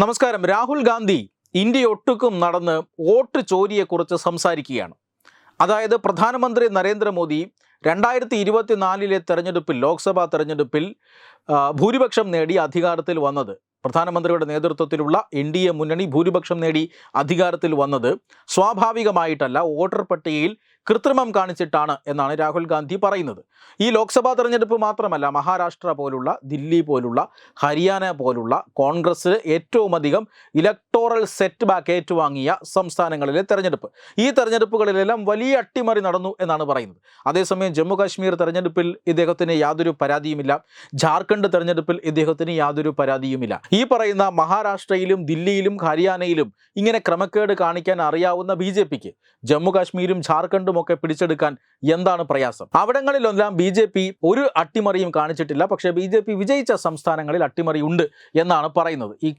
നമസ്കാരം. രാഹുൽ ഗാന്ധി ഇന്ത്യ ഒട്ടുക്കും നടന്ന് വോട്ട് ചോരിയെക്കുറിച്ച് സംസാരിക്കുകയാണ്. അതായത് പ്രധാനമന്ത്രി നരേന്ദ്രമോദി രണ്ടായിരത്തി ഇരുപത്തിനാലിലെ തെരഞ്ഞെടുപ്പിൽ ലോക്സഭാ തെരഞ്ഞെടുപ്പിൽ ഭൂരിപക്ഷം നേടി അധികാരത്തിൽ വന്നത്. പ്രധാനമന്ത്രിയുടെ നേതൃത്വത്തിലുള്ള എൻ ഡി എ മുന്നണി ഭൂരിപക്ഷം നേടി അധികാരത്തിൽ വന്നത്. സ്വാഭാവികമായിട്ടല്ല വോട്ടർ പട്ടികയിൽ കൃത്രിമം കാണിച്ചിട്ടാണ് എന്നാണ് രാഹുൽ ഗാന്ധി പറയുന്നത്. ഈ ലോക്സഭാ തെരഞ്ഞെടുപ്പ് മാത്രമല്ല മഹാരാഷ്ട്ര പോലുള്ള ദില്ലി പോലുള്ള ഹരിയാന പോലുള്ള കോൺഗ്രസ് ഏറ്റവും അധികം ഇലക്ടോറൽ സെറ്റ് ബാക്ക് ഏറ്റുവാങ്ങിയ സംസ്ഥാനങ്ങളിലെ തെരഞ്ഞെടുപ്പ്. ഈ തെരഞ്ഞെടുപ്പുകളിലെല്ലാം വലിയ അട്ടിമറി നടന്നു എന്നാണ് പറയുന്നത്. അതേസമയം ജമ്മു കാശ്മീർ തെരഞ്ഞെടുപ്പിൽ ഇദ്ദേഹത്തിന് യാതൊരു പരാതിയുമില്ല. ജാർഖണ്ഡ് തെരഞ്ഞെടുപ്പിൽ ഇദ്ദേഹത്തിന് യാതൊരു പരാതിയുമില്ല. ഈ പറയുന്ന മഹാരാഷ്ട്രയിലും ദില്ലിയിലും ഹരിയാനയിലും ഇങ്ങനെ ക്രമക്കേട് കാണിക്കാൻ അറിയാവുന്ന ബി ജെ പിക്ക് ജമ്മു കാശ്മീരും ജാർഖണ്ഡും ഒക്കെ പിടിച്ചെടുക്കാൻ എന്താണ് പ്രയാസം? അവിടങ്ങളിലെല്ലാം ബി ജെ പി ഒരു അട്ടിമറിയും കാണിച്ചിട്ടില്ല. പക്ഷേ ബി ജെ പി വിജയിച്ച സംസ്ഥാനങ്ങളിൽ അട്ടിമറി ഉണ്ട് എന്നാണ് പറയുന്നത്. ഈ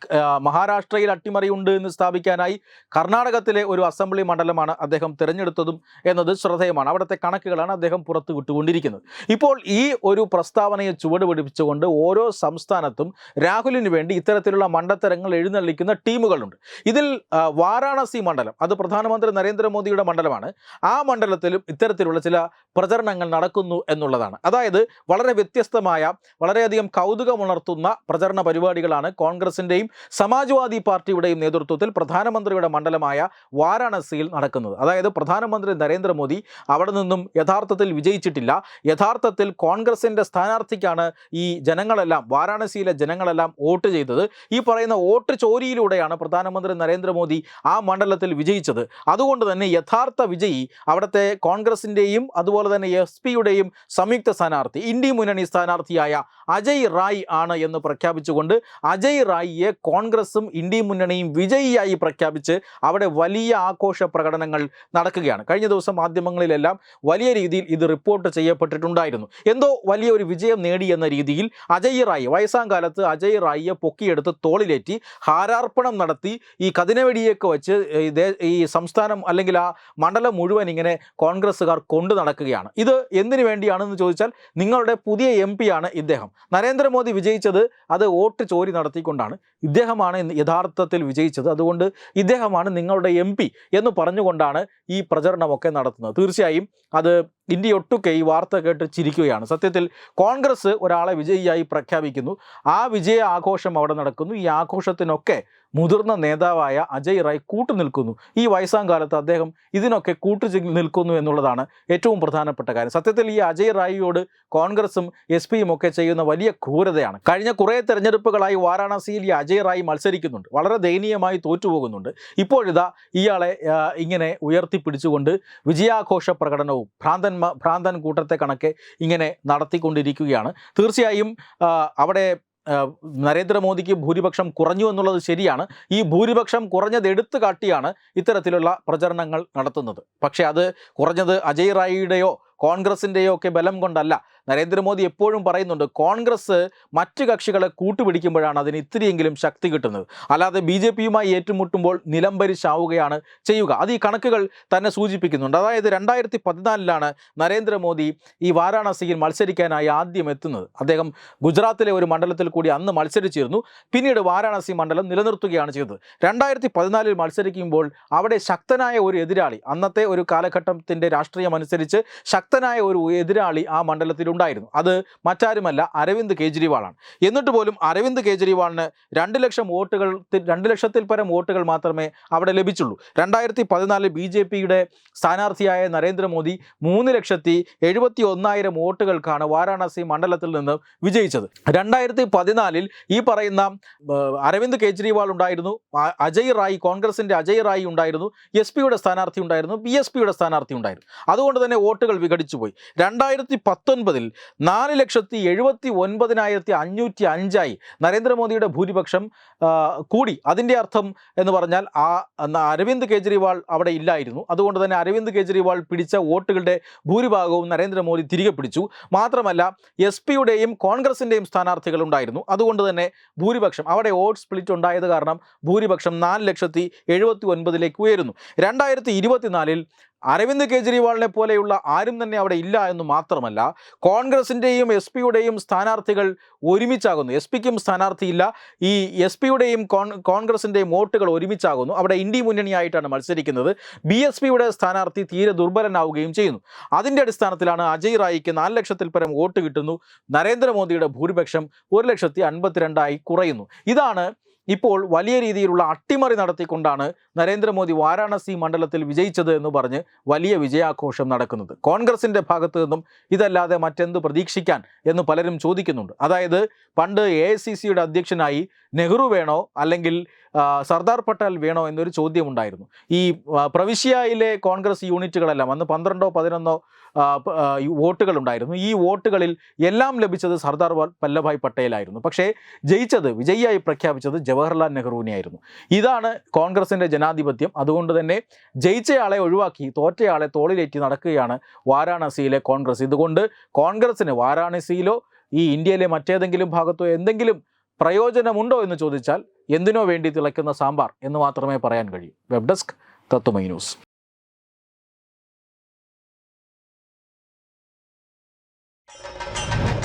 മഹാരാഷ്ട്രയിൽ അട്ടിമറി ഉണ്ട് എന്ന് സ്ഥാപിക്കാനായി കർണാടകത്തിലെ ഒരു അസംബ്ലി മണ്ഡലമാണ് അദ്ദേഹം തിരഞ്ഞെടുത്തതും എന്നത് ശ്രദ്ധേയമാണ്. അവിടുത്തെ കണക്കുകളാണ് അദ്ദേഹം പുറത്തു വിട്ടുകൊണ്ടിരിക്കുന്നത്. ഇപ്പോൾ ഈ ഒരു പ്രസ്താവനയെ ചുവട് പിടിപ്പിച്ചുകൊണ്ട് ഓരോ സംസ്ഥാനത്തും രാഹുലിന് വേണ്ടി ഇത്തരത്തിലുള്ള മണ്ടത്തരങ്ങൾ എഴുന്നള്ളിക്കുന്ന ടീമുകളുണ്ട്. ഇതിൽ വാരാണസി മണ്ഡലം അത് പ്രധാനമന്ത്രി നരേന്ദ്രമോദിയുടെ മണ്ഡലമാണ്. ആ മണ്ഡലത്തിലും ഇത്തരത്തിലുള്ള ചില പ്രചരണങ്ങൾ നടക്കുന്നു എന്നുള്ളതാണ്. അതായത് വളരെ വ്യത്യസ്തമായ വളരെയധികം കൗതുകമുണർത്തുന്ന പ്രചരണ പരിപാടികളാണ് കോൺഗ്രസിന്റെയും സമാജ്വാദി പാർട്ടിയുടെയും നേതൃത്വത്തിൽ പ്രധാനമന്ത്രിയുടെ മണ്ഡലമായ വാരാണസിയിൽ നടക്കുന്നത്. അതായത് പ്രധാനമന്ത്രി നരേന്ദ്രമോദി അവിടെ നിന്നും യഥാർത്ഥത്തിൽ വിജയിച്ചിട്ടില്ല. യഥാർത്ഥത്തിൽ കോൺഗ്രസിന്റെ സ്ഥാനാർത്ഥിക്കാണ് ഈ ജനങ്ങളെല്ലാം വാരാണസിയിലെ ജനങ്ങളെല്ലാം വോട്ട് ചെയ്തത്. ഈ പറയുന്ന വോട്ട് ചോരിയിലൂടെയാണ് പ്രധാനമന്ത്രി നരേന്ദ്രമോദി ആ മണ്ഡലത്തിൽ വിജയിച്ചത്. അതുകൊണ്ട് തന്നെ യഥാർത്ഥ വിജയി അവിടുത്തെ കോൺഗ്രസിന്റെയും അതുപോലെ തന്നെ എസ് പിയുടെയും സംയുക്ത സ്ഥാനാർത്ഥി ഇന്ത്യ മുന്നണി സ്ഥാനാർത്ഥിയായ അജയ് റായ് ആണ് എന്ന് പ്രഖ്യാപിച്ചുകൊണ്ട് അജയ് റായിയെ കോൺഗ്രസും ഇന്ത്യ മുന്നണിയും വിജയിയായി പ്രഖ്യാപിച്ച് അവിടെ വലിയ ആഘോഷ പ്രകടനങ്ങൾ നടക്കുകയാണ്. കഴിഞ്ഞ ദിവസം മാധ്യമങ്ങളിലെല്ലാം വലിയ രീതിയിൽ ഇത് റിപ്പോർട്ട് ചെയ്യപ്പെട്ടിട്ടുണ്ടായിരുന്നു. എന്തോ വലിയൊരു വിജയം നേടി എന്ന രീതിയിൽ അജയ് റായി വയസ്സാം കാലത്ത് അജയ് റായിയെ പൊക്കിയെടുത്ത് തോളിലേറ്റി ഹാരാർപ്പണം നടത്തി ഈ കതിനവെടിയൊക്കെ വെച്ച് ഈ സംസ്ഥാനം അല്ലെങ്കിൽ ആ മണ്ഡലം മുഴുവൻ ഇങ്ങനെ കോൺഗ്രസ്സുകാർ കൊണ്ടു നടക്കുകയാണ്. ഇത് എന്തിനു വേണ്ടിയാണെന്ന് ചോദിച്ചാൽ നിങ്ങളുടെ പുതിയ എം ആണ് ഇദ്ദേഹം. നരേന്ദ്രമോദി വിജയിച്ചത് അത് വോട്ട് ചോരി നടത്തിക്കൊണ്ടാണ്. ഇദ്ദേഹമാണ് യഥാർത്ഥത്തിൽ വിജയിച്ചത്. അതുകൊണ്ട് ഇദ്ദേഹമാണ് നിങ്ങളുടെ എം എന്ന് പറഞ്ഞുകൊണ്ടാണ് ഈ പ്രചരണമൊക്കെ നടത്തുന്നത്. തീർച്ചയായും അത് ഇന്ത്യയൊട്ടുക്കെ ഈ വാർത്ത കേട്ട് ചിരിക്കുകയാണ്. സത്യത്തിൽ കോൺഗ്രസ് ഒരാളെ വിജയിയായി പ്രഖ്യാപിക്കുന്നു. ആ വിജയ ആഘോഷം അവിടെ നടക്കുന്നു. ഈ ആഘോഷത്തിനൊക്കെ മുതിർന്ന നേതാവായ അജയ് റായ് കൂട്ടുനിൽക്കുന്നു. ഈ വയസ്സാം കാലത്ത് അദ്ദേഹം ഇതിനൊക്കെ കൂട്ടു നിൽക്കുന്നു എന്നുള്ളതാണ് ഏറ്റവും പ്രധാനപ്പെട്ട കാര്യം. സത്യത്തിൽ ഈ അജയ് റായിയോട് കോൺഗ്രസും എസ് പിയും ഒക്കെ ചെയ്യുന്ന വലിയ ക്രൂരതയാണ്. കഴിഞ്ഞ കുറേ തെരഞ്ഞെടുപ്പുകളായി വാരാണസിയിൽ ഈ അജയ് റായി മത്സരിക്കുന്നുണ്ട്. വളരെ ദയനീയമായി തോറ്റുപോകുന്നുണ്ട്. ഇപ്പോഴിതാ ഇയാളെ ഇങ്ങനെ ഉയർത്തിപ്പിടിച്ചുകൊണ്ട് വിജയാഘോഷ പ്രകടനവും ഭ്രാന്തൻ ഭ്രാന്തൻ കൂട്ടത്തെ കണക്കെ ഇങ്ങനെ നടത്തിക്കൊണ്ടിരിക്കുകയാണ്. തീർച്ചയായും അവിടെ നരേന്ദ്രമോദിക്ക് ഭൂരിപക്ഷം കുറഞ്ഞു എന്നുള്ളത് ശരിയാണ്. ഈ ഭൂരിപക്ഷം കുറഞ്ഞത് എടുത്തു കാട്ടിയാണ് ഇത്തരത്തിലുള്ള പ്രചരണങ്ങൾ നടത്തുന്നത്. പക്ഷേ അത് കുറഞ്ഞത് അജയ് റായിയുടെയോ കോൺഗ്രസിന്റെയോ ഒക്കെ ബലം കൊണ്ടല്ല. നരേന്ദ്രമോദി എപ്പോഴും പറയുന്നുണ്ട് കോൺഗ്രസ് മറ്റ് കക്ഷികളെ കൂട്ടുപിടിക്കുമ്പോഴാണ് അതിന് ഇത്തിരിയെങ്കിലും ശക്തി കിട്ടുന്നത്. അല്ലാതെ ബി ജെ പിയുമായി ഏറ്റുമുട്ടുമ്പോൾ നിലംപരിശാവുകയാണ് ചെയ്യുക. അത് ഈ കണക്കുകൾ തന്നെ സൂചിപ്പിക്കുന്നുണ്ട്. അതായത് രണ്ടായിരത്തി പതിനാലിലാണ് നരേന്ദ്രമോദി ഈ വാരാണസിയിൽ മത്സരിക്കാനായി ആദ്യം എത്തുന്നത്. അദ്ദേഹം ഗുജറാത്തിലെ ഒരു മണ്ഡലത്തിൽ കൂടി അന്ന് മത്സരിച്ചിരുന്നു. പിന്നീട് വാരാണസി മണ്ഡലം നിലനിർത്തുകയാണ് ചെയ്തത്. രണ്ടായിരത്തി പതിനാലിൽ മത്സരിക്കുമ്പോൾ അവിടെ ശക്തനായ ഒരു എതിരാളി അന്നത്തെ ഒരു കാലഘട്ടത്തിന്റെ രാഷ്ട്രീയം അനുസരിച്ച് ശക്തനായ ഒരു എതിരാളി ആ മണ്ഡലത്തിലുണ്ടായിരുന്നു. അത് മറ്റാരുമല്ല അരവിന്ദ് കേജ്രിവാളാണ്. എന്നിട്ട് പോലും അരവിന്ദ് കെജ്രിവാളിന് രണ്ട് ലക്ഷം വോട്ടുകൾ രണ്ട് ലക്ഷത്തിൽ പരം വോട്ടുകൾ മാത്രമേ അവിടെ ലഭിച്ചുള്ളൂ. രണ്ടായിരത്തി പതിനാലിൽ ബി ജെ പിയുടെ സ്ഥാനാർത്ഥിയായ നരേന്ദ്രമോദി മൂന്ന് ലക്ഷത്തി എഴുപത്തി ഒന്നായിരം വോട്ടുകൾക്കാണ് വാരാണസി മണ്ഡലത്തിൽ നിന്ന് വിജയിച്ചത്. രണ്ടായിരത്തി പതിനാലിൽ ഈ പറയുന്ന അരവിന്ദ് കേജ്രിവാൾ ഉണ്ടായിരുന്നു. അജയ് റായി കോൺഗ്രസിന്റെ അജയ് റായി ഉണ്ടായിരുന്നു. എസ് പിയുടെ സ്ഥാനാർത്ഥി ഉണ്ടായിരുന്നു. ബി എസ് പിയുടെ സ്ഥാനാർത്ഥി ഉണ്ടായിരുന്നു. അതുകൊണ്ട് തന്നെ വോട്ടുകൾ വിഘടിച്ചു പോയി രണ്ടായിരത്തി പത്തൊൻപതിൽ നാല് ലക്ഷത്തി എഴുപത്തി ഒൻപതിനായിരത്തി അഞ്ഞൂറ്റി അഞ്ചായി നരേന്ദ്രമോദിയുടെ ഭൂരിപക്ഷം കൂടി. അതിന്റെ അർത്ഥം എന്ന് പറഞ്ഞാൽ ആ അരവിന്ദ് കെജ്രിവാൾ അവിടെ ഇല്ലായിരുന്നു. അതുകൊണ്ട് തന്നെ അരവിന്ദ് കെജ്രിവാൾ പിടിച്ച വോട്ടുകളുടെ ഭൂരിഭാഗവും നരേന്ദ്രമോദി തിരികെ പിടിച്ചു. മാത്രമല്ല എസ് പിയുടെയും കോൺഗ്രസിന്റെയും സ്ഥാനാർത്ഥികൾ ഉണ്ടായിരുന്നു അതുകൊണ്ട് തന്നെ ഭൂരിപക്ഷം അവിടെ വോട്ട് സ്പ്ലിറ്റ് ഉണ്ടായത് കാരണം ഭൂരിപക്ഷം നാല് ലക്ഷത്തി എഴുപത്തി ഒൻപതിലേക്ക് ഉയരുന്നു. രണ്ടായിരത്തി ഇരുപത്തിനാലിൽ അരവിന്ദ് കെജ്രിവാളിനെ പോലെയുള്ള ആരും തന്നെ അവിടെ ഇല്ല എന്ന് മാത്രമല്ല കോൺഗ്രസിന്റെയും എസ് പിയുടെയും സ്ഥാനാർത്ഥികൾ ഒരുമിച്ചാകുന്നു. എസ് പിക്കും സ്ഥാനാർത്ഥിയില്ല. ഈ എസ് പിയുടെയും കോൺ കോൺഗ്രസിന്റെയും വോട്ടുകൾ ഒരുമിച്ചാകുന്നു. അവിടെ ഇന്ത്യ മുന്നണിയായിട്ടാണ് മത്സരിക്കുന്നത്. ബി എസ് പിയുടെ സ്ഥാനാർത്ഥി തീരെ ദുർബലനാവുകയും ചെയ്യുന്നു. അതിന്റെ അടിസ്ഥാനത്തിലാണ് അജയ് റായിക്ക് നാല് ലക്ഷത്തിൽ പരം വോട്ട് കിട്ടുന്നു. നരേന്ദ്രമോദിയുടെ ഭൂരിപക്ഷം ഒരു ലക്ഷത്തി അൻപത്തിരണ്ടായി കുറയുന്നു. ഇതാണ് ഇപ്പോൾ വലിയ രീതിയിലുള്ള അട്ടിമറി നടത്തിക്കൊണ്ടാണ് നരേന്ദ്രമോദി വാരാണസി മണ്ഡലത്തിൽ വിജയിച്ചത് എന്ന് പറഞ്ഞ് വലിയ വിജയാഘോഷം നടക്കുന്നത്. കോൺഗ്രസിന്റെ ഭാഗത്തു നിന്നും ഇതല്ലാതെ മറ്റെന്ത് പ്രതീക്ഷിക്കാൻ എന്ന് പലരും ചോദിക്കുന്നുണ്ട്. അതായത് പണ്ട് എ അധ്യക്ഷനായി നെഹ്റു വേണോ അല്ലെങ്കിൽ സർദാർ പട്ടേൽ വേണോ എന്നൊരു ചോദ്യമുണ്ടായിരുന്നു ഈ പ്രവിശ്യയിലെ കോൺഗ്രസ് യൂണിറ്റുകളെല്ലാം അന്ന് പന്ത്രണ്ടോ പതിനൊന്നോ വോട്ടുകളുണ്ടായിരുന്നു. ഈ വോട്ടുകളിൽ എല്ലാം ലഭിച്ചത് സർദാർ വല്ലഭായ് പട്ടേലായിരുന്നു. പക്ഷേ ജയിച്ചത് വിജയിയായി പ്രഖ്യാപിച്ചത് ജവഹർലാൽ നെഹ്റുവിനെയായിരുന്നു. ഇതാണ് കോൺഗ്രസിന്റെ ജനാധിപത്യം. അതുകൊണ്ട് തന്നെ ജയിച്ചയാളെ ഒഴിവാക്കി തോറ്റയാളെ തോളിലേറ്റി നടക്കുകയാണ് വാരാണസിയിലെ കോൺഗ്രസ്. ഇതുകൊണ്ട് കോൺഗ്രസിന് വാരാണസിയിലോ ഈ ഇന്ത്യയിലെ മറ്റേതെങ്കിലും ഭാഗത്തോ എന്തെങ്കിലും പ്രയോജനമുണ്ടോ എന്ന് ചോദിച്ചാൽ എന്തിനോ വേണ്ടി തിളയ്ക്കുന്ന സാമ്പാർ എന്ന് മാത്രമേ പറയാൻ കഴിയൂ. Web desk Tatwamayi news.